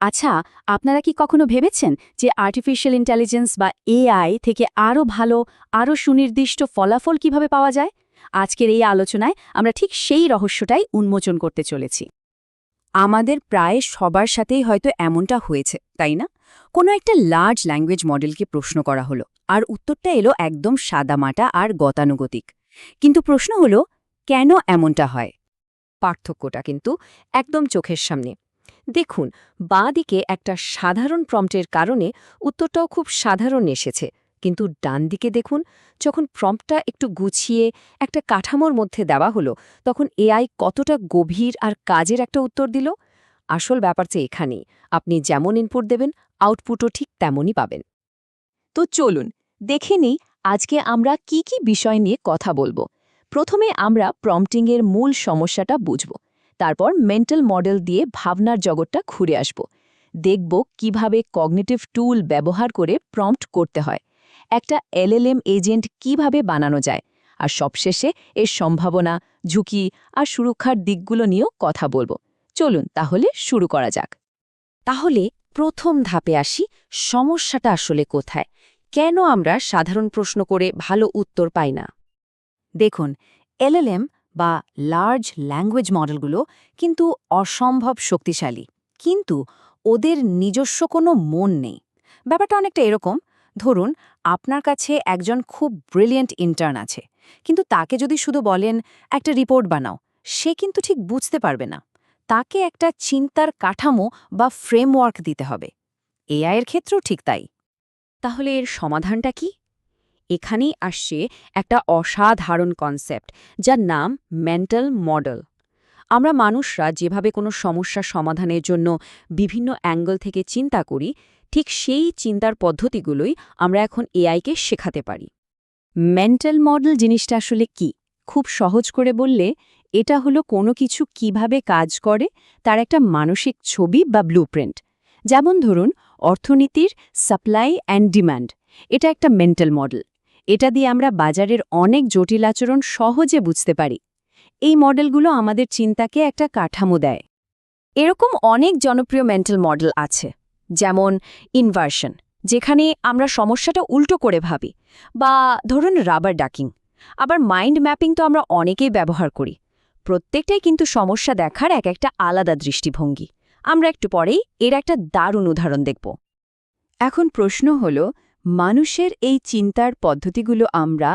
আচ্ছা আপনারা কি কখনো ভেবেছেন যে আর্টিফিশিয়াল ইন্টেলিজেন্স বা এআই থেকে আরও ভালো আরও সুনির্দিষ্ট ফলাফল কীভাবে পাওয়া যায়? আজকের এই আলোচনায় আমরা ঠিক সেই রহস্যটাই উন্মোচন করতে চলেছি। আমাদের প্রায় সবার সাথেই হয়তো এমনটা হয়েছে, তাই না? কোনো একটা লার্জ ল্যাঙ্গুয়েজ মডেলকে প্রশ্ন করা হলো, আর উত্তরটা এলো একদম সাদামাটা আর গতানুগতিক। কিন্তু প্রশ্ন হলো, কেন এমনটা হয়? পার্থক্যটা কিন্তু একদম চোখের সামনে। দেখুন বাঁ দিকে একটা সাধারণ প্রম্পটের কারণে উত্তরটাও খুব সাধারণ এসেছে। কিন্তু ডান দিকে দেখুন, যখন প্রম্পটটা একটু গুছিয়ে একটা কাঠামোর মধ্যে দেওয়া হলো, তখন এআই কতটা গভীর আর কাজের একটা উত্তর দিল? আসল ব্যাপার ব্যাপারটা এখানেই। আপনি যেমন ইনপুট দেবেন আউটপুটও ঠিক তেমনই পাবেন। তো চলুন, দেখে নিই আজকে আমরা কি কি বিষয় নিয়ে কথা বলব। প্রথমে আমরা প্রম্পটিংয়ের মূল সমস্যাটা বুঝব। তারপর মেন্টাল মডেল দিয়ে ভাবনার জগৎটা ঘুরে আসব। দেখব কীভাবে কগনিটিভ টুল ব্যবহার করে প্রম্পট করতে হয়। একটা এলএলএম এজেন্ট কীভাবে বানানো যায়। আর সবশেষে এর সম্ভাবনা, ঝুঁকি আর সুরক্ষার দিকগুলো নিয়েও কথা বলব। চলুন তাহলে শুরু করা যাক। তাহলে প্রথম ধাপে আসি, সমস্যাটা আসলে কোথায়? কেন আমরা সাধারণ প্রশ্ন করে ভালো উত্তর পাই না? দেখুন এলএলএম বা লার্জ ল্যাঙ্গুয়েজ মডেলগুলো কিন্তু অসম্ভব শক্তিশালী। কিন্তু ওদের নিজস্ব কোনো মন নেই। ব্যাপারটা অনেকটা এরকম। ধরুন, আপনার কাছে একজন খুব ব্রিলিয়েন্ট ইন্টার্ন আছে। কিন্তু তাকে যদি শুধু বলেন, একটা রিপোর্ট বানাও, সে কিন্তু ঠিক বুঝতে পারবে না। তাকে একটা চিন্তার কাঠামো বা ফ্রেমওয়ার্ক দিতে হবে। এআইয়ের ক্ষেত্রেও ঠিক তাই। তাহলে এর সমাধানটা কি? এখানেই আসছে একটা অসাধারণ কনসেপ্ট যার নাম মেন্টাল মডেল আমরা মানুষরা যেভাবে কোনো সমস্যা সমাধানের জন্য বিভিন্ন অ্যাঙ্গেল থেকে চিন্তা করি, ঠিক সেই চিন্তার পদ্ধতিগুলোই আমরা এখন এআইকে শেখাতে পারি। মেন্টাল মডেল জিনিসটা আসলে কি? খুব সহজ করে বললে, এটা হলো কোনো কিছু কীভাবে কাজ করে, তার একটা মানসিক ছবি বা ব্লুপ্রিন্ট যেমন ধরুন, অর্থনীতির সাপ্লাই অ্যান্ড ডিমান্ড এটা একটা মেন্টাল মডেল এটা দিয়ে আমরা বাজারের অনেক জটিল আচরণ সহজে বুঝতে পারি। এই মডেলগুলো আমাদের চিন্তাকে একটা কাঠামো দেয়। এরকম অনেক জনপ্রিয় মেন্টাল মডেল আছে, যেমন ইনভার্সন যেখানে আমরা সমস্যাটা উল্টো করে ভাবি, বা ধরুন রাবার ডাকিং আবার মাইন্ড ম্যাপিং তো আমরা অনেকেই ব্যবহার করি। প্রত্যেকটাই কিন্তু সমস্যা দেখার এক একটা আলাদা দৃষ্টিভঙ্গি। আমরা একটু পরেই এর একটা দারুণ উদাহরণ দেখব। এখন প্রশ্ন হল মানুষের এই চিন্তার পদ্ধতিগুলো আমরা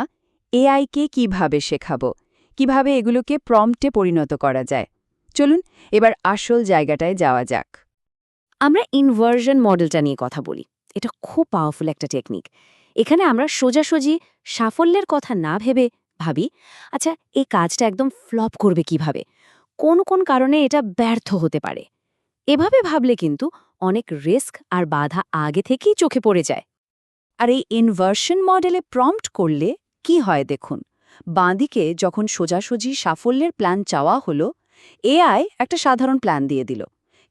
এআইকে কীভাবে শেখাব? কীভাবে এগুলোকে প্রম্পটে পরিণত করা যায়? চলুন এবার আসল জায়গাটায় যাওয়া যাক। আমরা ইনভার্জন মডেলটা নিয়ে কথা বলি। এটা খুব পাওয়ারফুল একটা টেকনিক এখানে আমরা সোজাসুজি সাফল্যের কথা না ভেবে ভাবি আচ্ছা এই কাজটা একদম ফ্লপ করবে কীভাবে? কোন কোন কারণে এটা ব্যর্থ হতে পারে? এভাবে ভাবলে কিন্তু অনেক রিস্ক আর বাধা আগে থেকেই চোখে পড়ে যায়। আর এই ইনভার্সন মডেলে প্রম্পট করলে কি হয় দেখুন। বাঁদিকে যখন সোজাসুজি সাফল্যের প্ল্যান চাওয়া হলো এআই একটা সাধারণ প্ল্যান দিয়ে দিল।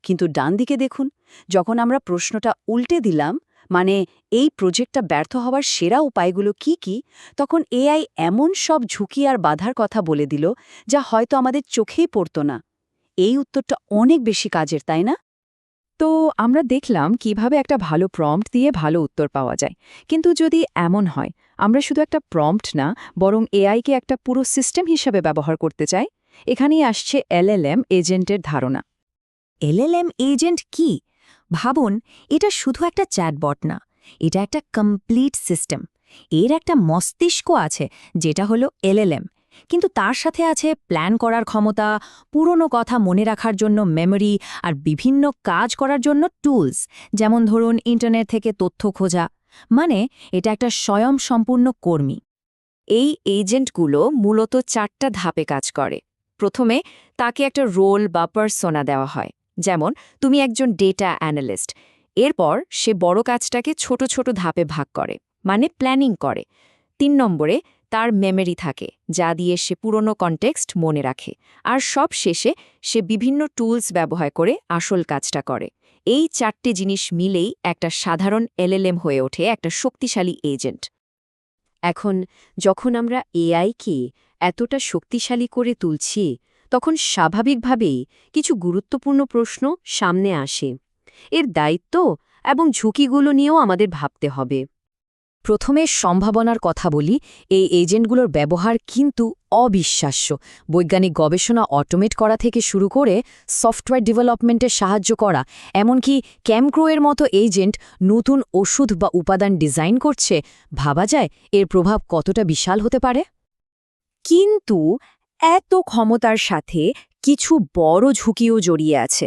কিন্তু ডান দিকে দেখুন, যখন আমরা প্রশ্নটা উল্টে দিলাম মানে এই প্রজেক্টটা ব্যর্থ হওয়ার সেরা উপায়গুলো কি কি, তখন এআই এমন সব ঝুঁকি আর বাধার কথা বলে দিল, যা হয়তো আমাদের চোখেই পড়ত না। এই উত্তরটা অনেক বেশি কাজের, তাই না? তো আমরা দেখলাম কীভাবে একটা ভালো প্রম্পট দিয়ে ভালো উত্তর পাওয়া যায়। কিন্তু যদি এমন হয়, আমরা শুধু একটা প্রম্পট না, বরং এআইকে একটা পুরো সিস্টেম হিসাবে ব্যবহার করতে চাই। এখানেই আসছে এলএলএম এজেন্টের ধারণা। এলএলএম এজেন্ট কি? ভাবুন, এটা শুধু একটা চ্যাটবট না, এটা একটা কমপ্লিট সিস্টেম এর একটা মস্তিষ্ক আছে, যেটা হলো এলএলএম কিন্তু তার সাথে আছে প্ল্যান করার ক্ষমতা, পুরনো কথা মনে রাখার জন্য মেমরি আর বিভিন্ন কাজ করার জন্য টুলস, যেমন ধরুন ইন্টারনেট থেকে তথ্য খোঁজা। মানে এটা একটা স্বয়ং সম্পূর্ণ কর্মী। এই এজেন্টগুলো মূলত চারটা ধাপে কাজ করে। প্রথমে তাকে একটা রোল বা পার্সোনা দেওয়া হয়, যেমন তুমি একজন ডেটা অ্যানালিস্ট। এরপর সে বড় কাজটাকে ছোট ছোট ধাপে ভাগ করে মানে প্ল্যানিং করে। তিন নম্বরে তার মেমরি থাকে, যা দিয়ে সে পুরনো কনটেক্সট মনে রাখে। আর সব শেষে সে বিভিন্ন টুলস ব্যবহার করে আসল কাজটা করে। এই চারটে জিনিস মিলেই একটা সাধারণ এলএলএম হয়ে ওঠে, একটা শক্তিশালী এজেন্ট এখন যখন আমরা এআইকে এতটা শক্তিশালী করে তুলছি, তখন স্বাভাবিকভাবেই কিছু গুরুত্বপূর্ণ প্রশ্ন সামনে আসে। এর দায়িত্ব এবং ঝুঁকিগুলো নিয়েও আমাদের ভাবতে হবে। প্রথমে সম্ভাবনার কথা বলি, এই এজেন্টগুলোর ব্যবহার কিন্তু অবিশ্বাস্য। বৈজ্ঞানিক গবেষণা অটোমেট করা থেকে শুরু করে সফটওয়্যার ডেভেলপমেন্টে সাহায্য করা, এমনকি ক্যামক্রোয়ের মতো এজেন্ট নতুন ওষুধ বা উপাদান ডিজাইন করছে, ভাবা যায় এর প্রভাব কতটা বিশাল হতে পারে? কিন্তু এত ক্ষমতার সাথে কিছু বড় ঝুঁকিও জড়িয়ে আছে।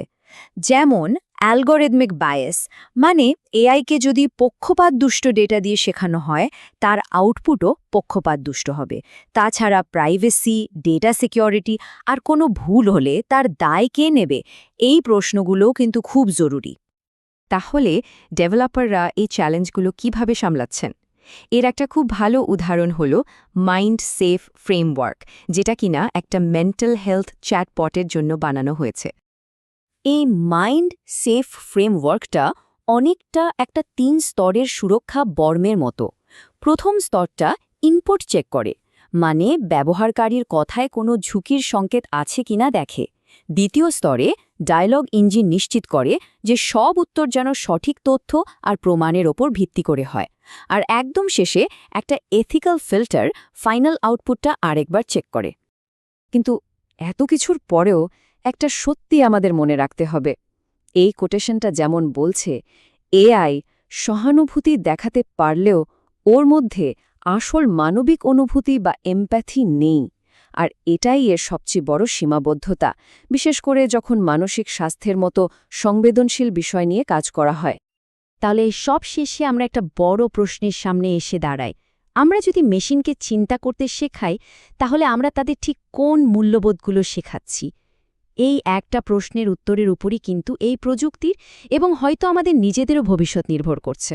যেমন অ্যালগোরিদমিক বায়াস মানে এআইকে যদি পক্ষপাতদুষ্ট ডেটা দিয়ে শেখানো হয়, তার আউটপুটও পক্ষপাতদুষ্ট হবে। তাছাড়া প্রাইভেসি, ডেটা সিকিউরিটি আর কোনো ভুল হলে তার দায় কে নেবে, এই প্রশ্নগুলোও কিন্তু খুব জরুরি। তাহলে ডেভেলপাররা এই চ্যালেঞ্জগুলো কীভাবে সামলাচ্ছেন? এর একটা খুব ভালো উদাহরণ হল মাইন্ড সেফ ফ্রেমওয়ার্ক, যেটা কিনা একটা মেন্টাল হেলথ চ্যাটপটের জন্য বানানো হয়েছে। এই মাইন্ড সেফ ফ্রেমওয়ার্কটা অনেকটা একটা তিন স্তরের সুরক্ষা বর্মের মতো। প্রথম স্তরটা ইনপুট চেক করে মানে ব্যবহারকারীর কথায় কোনো ঝুঁকির সংকেত আছে কিনা দেখে। দ্বিতীয় স্তরে ডায়লগ ইঞ্জিন নিশ্চিত করে যে সব উত্তর যেন সঠিক তথ্য আর প্রমাণের ওপর ভিত্তি করে হয়। আর একদম শেষে একটা এথিক্যাল ফিল্টার ফাইনাল আউটপুটটা আরেকবার চেক করে। কিন্তু এত কিছুর পরেও একটা সত্যি আমাদের মনে রাখতে হবে। এই কোটেশনটা যেমন বলছে এআই সহানুভূতি দেখাতে পারলেও ওর মধ্যে আসল মানবিক অনুভূতি বা এমপ্যাথি নেই। আর এটাই এর সবচেয়ে বড় সীমাবদ্ধতা, বিশেষ করে যখন মানসিক স্বাস্থ্যের মতো সংবেদনশীল বিষয় নিয়ে কাজ করা হয়। তাহলে সব শেষে আমরা একটা বড় প্রশ্নের সামনে এসে দাঁড়াই। আমরা যদি মেশিনকে চিন্তা করতে শেখাই, তাহলে আমরা তাদের ঠিক কোন মূল্যবোধগুলো শেখাচ্ছি? এই একটা প্রশ্নের উত্তরের উপরই কিন্তু এই প্রযুক্তির এবং হয়তো আমাদের নিজেদেরও ভবিষ্যৎ নির্ভর করছে।